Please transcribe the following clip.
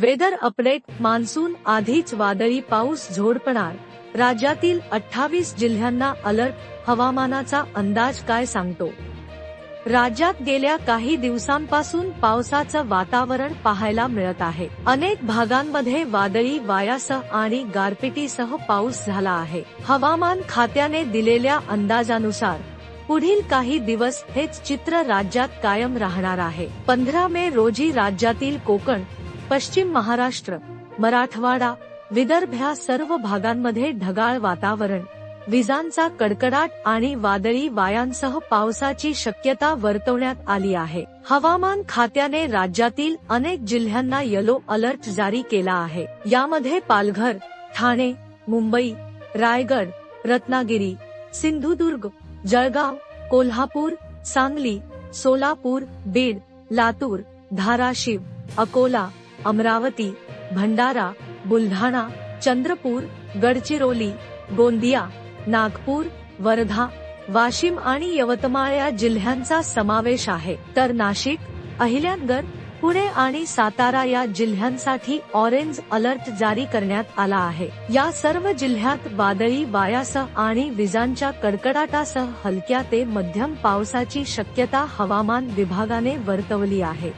Weather update monsoon आधीच वादळी पाऊस झोडपणार. राज्यातील अठ्ठावीस जिल्ह्यांना अलर्ट हवामानाचा अंदाज काय सांगतो? राज्यात गेल्या काही दिवसांपासून पावसाचं वातावरण पाहायला मिळत आहे. अनेक भागांमध्ये वादळी वायासह आणि गारपिटीसह पाऊस झाला आहे. हवामान खात्याने दिलेल्या अंदाजानुसार पुढील काही दिवस हेच चित्र राज्यात कायम राहणार आहे. पंधरा मे रोजी राज्यातील कोकण पश्चिम महाराष्ट्र मराठवाडा विदर्भ ह्या सर्व भागांमध्ये ढगाळ वातावरण. विजांचा कडकडाट आणि वादळी वायांसह पावसाची शक्यता वर्तवण्यात आली आहे. हवामान खात्याने राज्यातील अनेक जिल्ह्यांना येलो अलर्ट जारी केला आहे. यामध्ये पालघर ठाणे मुंबई रायगड रत्नागिरी सिंधुदुर्ग जळगाव कोल्हापूर सांगली सोलापूर बीड लातूर धाराशिव अकोला अमरावती भंडारा बुलढाणा चंद्रपूर गडचिरोली गोंदिया नागपूर वर्धा वाशिम आणि यवतमाळ या जिल्ह्यांचा समावेश आहे. तर नाशिक अहिल्यानगर पुणे आणि सातारा या जिल्ह्यांसाठी ऑरेंज अलर्ट जारी करण्यात आला आहे. या सर्व जिल्ह्यात वादळी वायासह आणि विजांच्या कडकडाटासह हलक्या ते मध्यम पावसाची शक्यता हवामान विभागाने वर्तवली आहे.